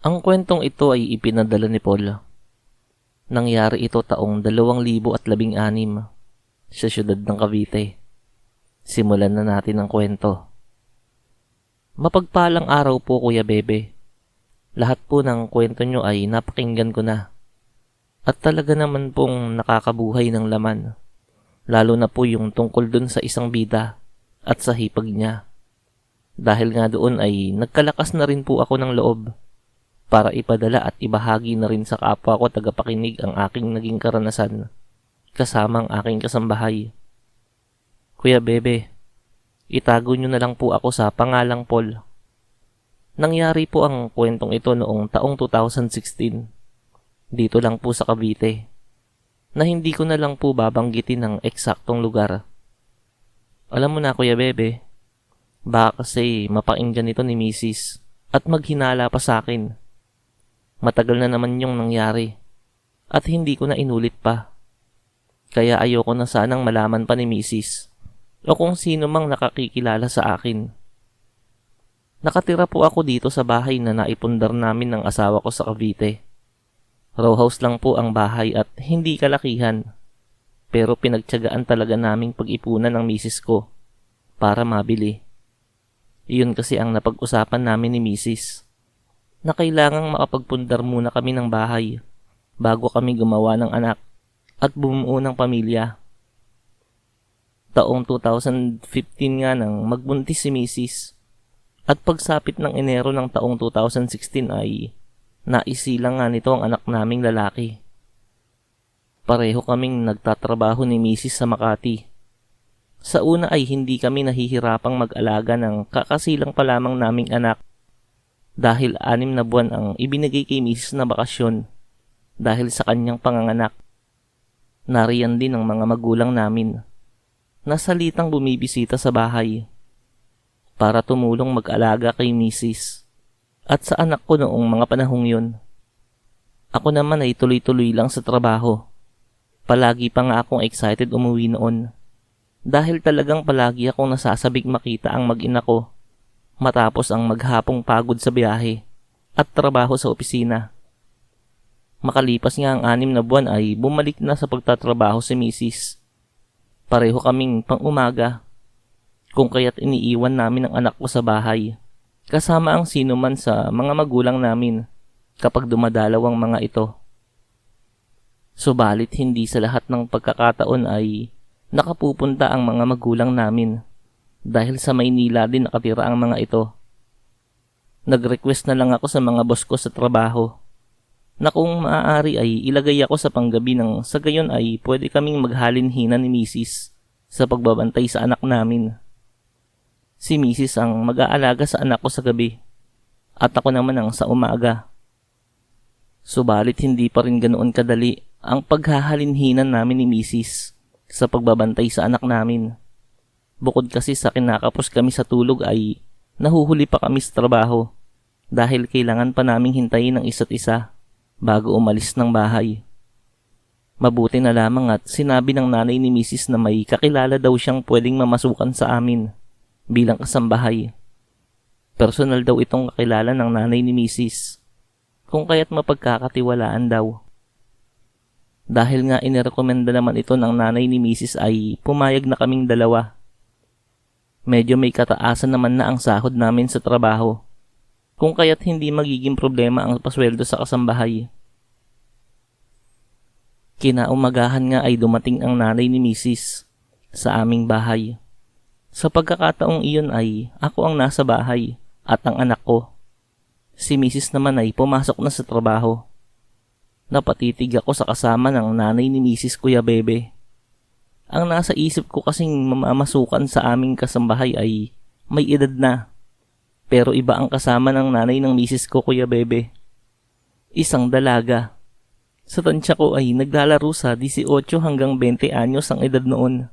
Ang kwentong ito ay ipinadala ni Paul. Nangyari ito taong 2016 sa siyudad ng Cavite. Simulan na natin ang kwento. Mapagpalang araw po Kuya Bebe. Lahat po ng kwento nyo ay napakinggan ko na. At talaga naman pong nakakabuhay ng laman. Lalo na po yung tungkol dun sa isang bida at sa hipag niya. Dahil nga doon ay nagkalakas na rin po ako ng loob para ipadala at ibahagi na rin sa kapwa ko tagapakinig ang aking naging karanasan kasama ang aking kasambahay. Kuya Bebe, itago nyo na lang po ako sa pangalang Paul. Nangyari po ang kwentong ito noong taong 2016. Dito lang po sa Cavite. Na hindi ko na lang po babanggitin ng eksaktong lugar. Alam mo na Kuya Bebe, baka kasi mapakinggan ito ni Mrs. at maghinala pa sa akin. Matagal na naman yung nangyari at hindi ko na inulit pa. Kaya ayoko na sanang malaman pa ni Mrs. o kung sino mang nakakikilala sa akin. Nakatira po ako dito sa bahay na naipundar namin ng asawa ko sa Cavite. Row house lang po ang bahay at hindi kalakihan. Pero pinagtyagaan talaga naming pag-ipunan ng misis ko para mabili. Iyon kasi ang napag-usapan namin ni misis na kailangang makapagpundar muna kami ng bahay bago kami gumawa ng anak at bumuo ng pamilya. Taong 2015 nga nang magbuntis si Mrs. At pagsapit ng Enero ng taong 2016 ay naisilang nga nito ang anak naming lalaki. Pareho kaming nagtatrabaho ni Mrs. sa Makati. Sa una ay hindi kami nahihirapang mag-alaga ng kakasilang pa lamang naming anak dahil anim na buwan ang ibinigay kay Mrs. na bakasyon dahil sa kanyang panganganak. Nariyan din ang mga magulang namin. Nasalitang bumibisita sa bahay para tumulong mag-alaga kay Mrs. at sa anak ko noong mga panahong yun. Ako naman ay tuloy-tuloy lang sa trabaho. Palagi pa nga akong excited umuwi noon. Dahil talagang palagi akong nasasabik makita ang mag-ina ko matapos ang maghapong pagod sa biyahe at trabaho sa opisina. Makalipas nga ang anim na buwan ay bumalik na sa pagtatrabaho si Mrs. Pareho kaming pang umaga kung kaya't iniiwan namin ang anak ko sa bahay kasama ang sino man sa mga magulang namin kapag dumadalaw ang mga ito. Subalit hindi sa lahat ng pagkakataon ay nakapupunta ang mga magulang namin dahil sa Maynila din nakatira ang mga ito. Nag-request na lang ako sa mga boss ko sa trabaho na kung maaari ay ilagay ako sa panggabi ng sa gayon ay pwede kaming maghalinhina ni Mrs. sa pagbabantay sa anak namin. Si Mrs. ang mag-aalaga sa anak ko sa gabi at ako naman ang sa umaga. Subalit hindi pa rin ganoon kadali ang paghahalinhinan namin ni Mrs. sa pagbabantay sa anak namin. Bukod kasi sa kinakapos kami sa tulog ay nahuhuli pa kami sa trabaho dahil kailangan pa naming hintayin ang isa't isa bago umalis ng bahay. Mabuti na lamang at sinabi ng nanay ni Mrs. na may kakilala daw siyang pwedeng mamasukan sa amin bilang kasambahay. Personal daw itong kakilala ng nanay ni Mrs. Kung kaya't mapagkakatiwalaan daw. Dahil nga inirekomenda naman ito ng nanay ni Mrs. ay pumayag na kaming dalawa medyo may kataasan naman na ang sahod namin sa trabaho. Kung kaya't hindi magiging problema ang pasweldo sa kasambahay. Kinaumagahan nga ay dumating ang nanay ni Mrs. sa aming bahay. Sa pagkakataong iyon ay ako ang nasa bahay at ang anak ko. Si Mrs. naman ay pumasok na sa trabaho. Napatitig ako sa kasama ng nanay ni Mrs. Kuya Bebe. Ang nasa isip ko kasing mamamasukan sa aming kasambahay ay may edad na. Pero iba ang kasama ng nanay ng misis ko, Kuya Bebe. Isang dalaga. Sa tansya ko ay naglalaro sa 18 hanggang 20 anyos ang edad noon.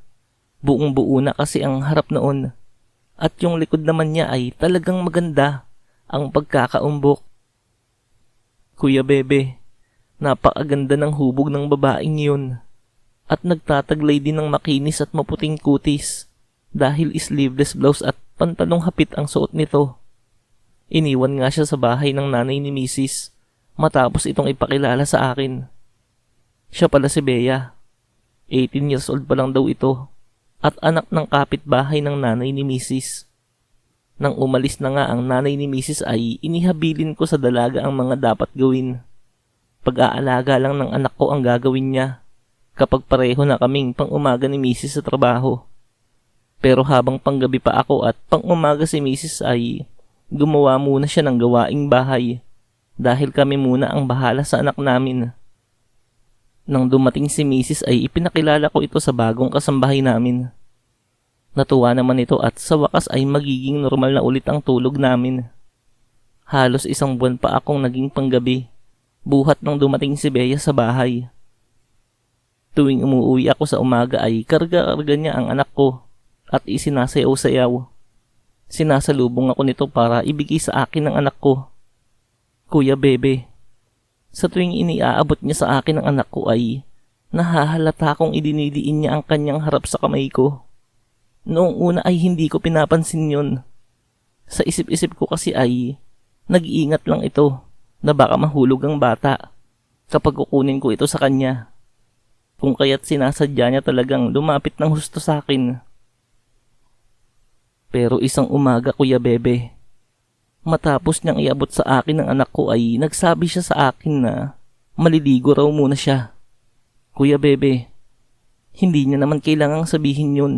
Buong buo na kasi ang harap noon. At yung likod naman niya ay talagang maganda ang pagkakaumbok. Kuya Bebe, napakaganda ng hubog ng babaeng yun at nagtataglay din ng makinis at maputing kutis dahil sleeveless blouse at pantalong hapit ang suot nito. Iniwan nga siya sa bahay ng nanay ni Mrs. matapos itong ipakilala sa akin. Siya pala si Bea. 18 years old pa lang daw ito at anak ng kapitbahay ng nanay ni Mrs. Nang umalis na nga ang nanay ni Mrs. ay inihabilin ko sa dalaga ang mga dapat gawin. Pag-aalaga lang ng anak ko ang gagawin niya kapag pareho na kaming pang umaga ni Mrs. sa trabaho. Pero habang panggabi pa ako at pang umaga si Mrs. ay gumawa muna siya ng gawaing bahay dahil kami muna ang bahala sa anak namin. Nang dumating si Mrs. ay ipinakilala ko ito sa bagong kasambahay namin. Natuwa naman ito at sa wakas ay magiging normal na ulit ang tulog namin. Halos isang buwan pa akong naging panggabi, buhat nang dumating si Bea sa bahay. Tuwing umuwi ako sa umaga ay karga-karga niya ang anak ko at isinasayaw-sayaw. Sinasalubong ako nito para ibigay sa akin ang anak ko. Kuya Bebe, sa tuwing iniaabot niya sa akin ang anak ko ay nahahalata kong idinidiin niya ang kanyang harap sa kamay ko. Noong una ay hindi ko pinapansin yon. Sa isip-isip ko kasi ay nag-iingat lang ito na baka mahulog ang bata kapag kukunin ko ito sa kanya. Kung kaya't sinasadya niya talagang lumapit ng husto sa akin. Pero isang umaga, Kuya Bebe, matapos niyang iabot sa akin ang anak ko ay nagsabi siya sa akin na maliligo raw muna siya. Kuya Bebe, hindi niya naman kailangang sabihin yun.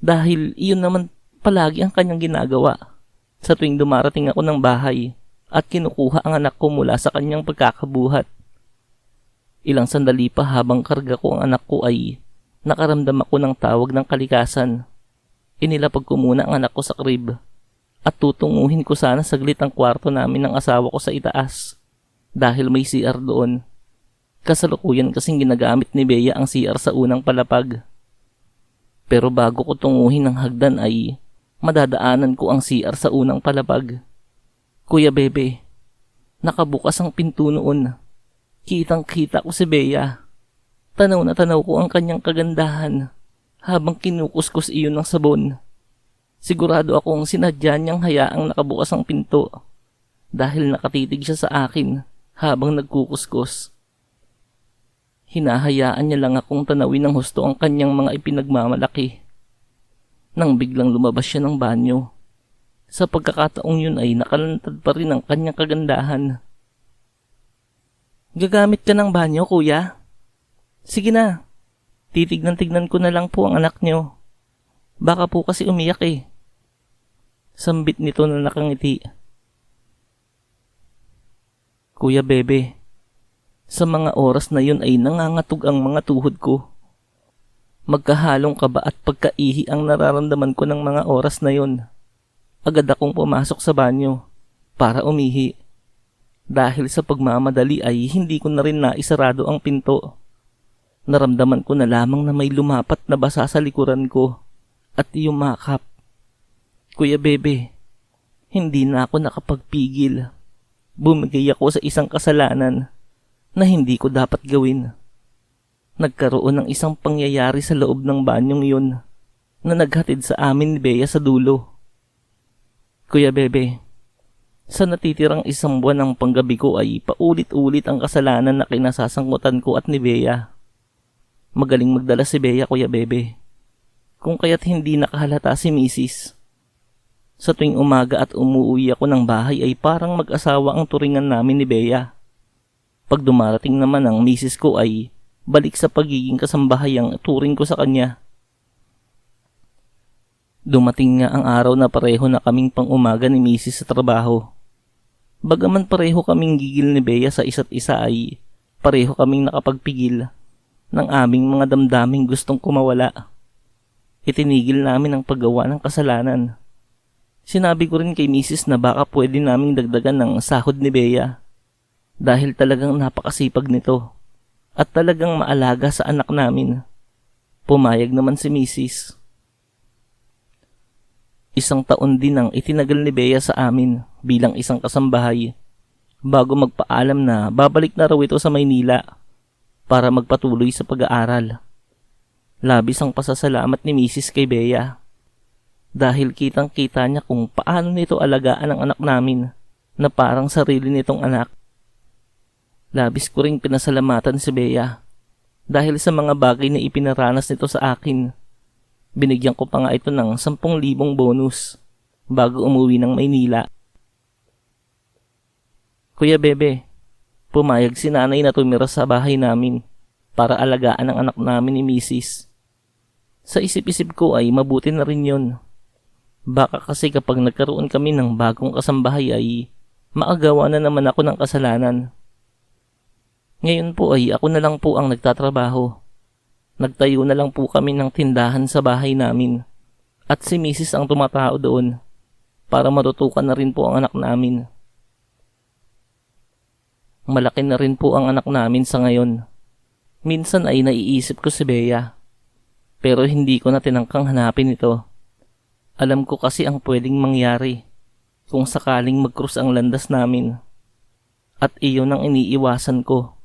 Dahil iyon naman palagi ang kanyang ginagawa. Sa tuwing dumarating ako ng bahay at kinukuha ang anak ko mula sa kanyang pagkakabuhat. Ilang sandali pa habang karga ko ang anak ko ay nakaramdam ako ng tawag ng kalikasan. Inilapag ko muna ang anak ko sa crib at tutunguhin ko sana saglit ang kwarto namin ng asawa ko sa itaas dahil may CR doon. Kasalukuyan kasing ginagamit ni Bea ang CR sa unang palapag. Pero bago ko tunguhin ang hagdan ay madadaanan ko ang CR sa unang palapag. Kuya Bebe, nakabukas ang pinto noon. Kitang kita ko si Bea. Tanaw na tanaw ko ang kanyang kagandahan habang kinukuskus iyon ng sabon. Sigurado akong sinadya niyang hayaang nakabukas ang pinto dahil nakatitig siya sa akin habang nagkukuskus. Hinahayaan niya lang akong tanawin ng husto ang kanyang mga ipinagmamalaki. Nang biglang lumabas siya ng banyo. Sa pagkakataong yun ay nakalantad pa rin ang kanyang kagandahan. Gagamit ka ng banyo, kuya? Sige na. Titignan-tignan ko na lang po ang anak niyo. Baka po kasi umiyak eh. Sambit nito na nakangiti. Kuya Bebe, sa mga oras na yun ay nangangatog ang mga tuhod ko. Magkahalong kaba at pagkaihi ang nararamdaman ko ng mga oras na yun. Agad akong pumasok sa banyo para umihi. Dahil sa pagmamadali ay hindi ko na rin naisarado ang pinto. Naramdaman ko na lamang na may lumapat na basa sa likuran ko at yumakap. Kuya Bebe, hindi na ako nakapagpigil. Bumigay ako sa isang kasalanan na hindi ko dapat gawin. Nagkaroon ng isang pangyayari sa loob ng banyong yun na naghatid sa amin ni Bea sa dulo. Kuya Bebe, sa natitirang isang buwan ng panggabi ko ay paulit-ulit ang kasalanan na kinasasangkutan ko at ni Bea. Magaling magdala si Bea, Kuya Bebe. Kung kaya't hindi nakahalata si Mrs. Sa tuwing umaga at umuwi ako ng bahay ay parang mag-asawa ang turingan namin ni Bea. Pag dumarating naman ang misis ko ay balik sa pagiging kasambahay ang turing ko sa kanya. Dumating nga ang araw na pareho na kaming pang umaga ni misis sa trabaho. Bagaman pareho kaming gigil ni Bea sa isa't isa ay pareho kaming nakapagpigil ng aming mga damdaming gustong kumawala. Itinigil namin ang paggawa ng kasalanan. Sinabi ko rin kay Mrs. na baka pwede naming dagdagan ng sahod ni Bea dahil talagang napakasipag nito at talagang maalaga sa anak namin. Pumayag naman si Mrs. Isang taon din ang itinagal ni Bea sa amin bilang isang kasambahay bago magpaalam na babalik na raw ito sa Maynila para magpatuloy sa pag-aaral. Labis ang pasasalamat ni Mrs. kay Bea Dahil kitang kita niya kung paano nito alagaan ang anak namin na parang sarili nitong anak. Labis ko ring pinasalamatan si Bea dahil sa mga bagay na ipinaranas nito sa akin. Binigyan ko pa nga ito ng 10,000 bonus bago umuwi ng Maynila. Kuya Bebe, pumayag si nanay na tumira sa bahay namin para alagaan ang anak namin ni Mrs. Sa isip-isip ko ay mabuti na rin yon. Baka kasi kapag nagkaroon kami ng bagong kasambahay ay maagawa na naman ako ng kasalanan. Ngayon po ay ako na lang po ang nagtatrabaho. Nagtayo na lang po kami ng tindahan sa bahay namin. At si Mrs. ang tumatao doon para matutukan na rin po ang anak namin. Malaki na rin po ang anak namin sa ngayon. Minsan ay naiisip ko si Bea. Pero hindi ko na tinangkang hanapin ito. Alam ko kasi ang pwedeng mangyari kung sakaling mag-cross ang landas namin. At iyon ang iniiwasan ko.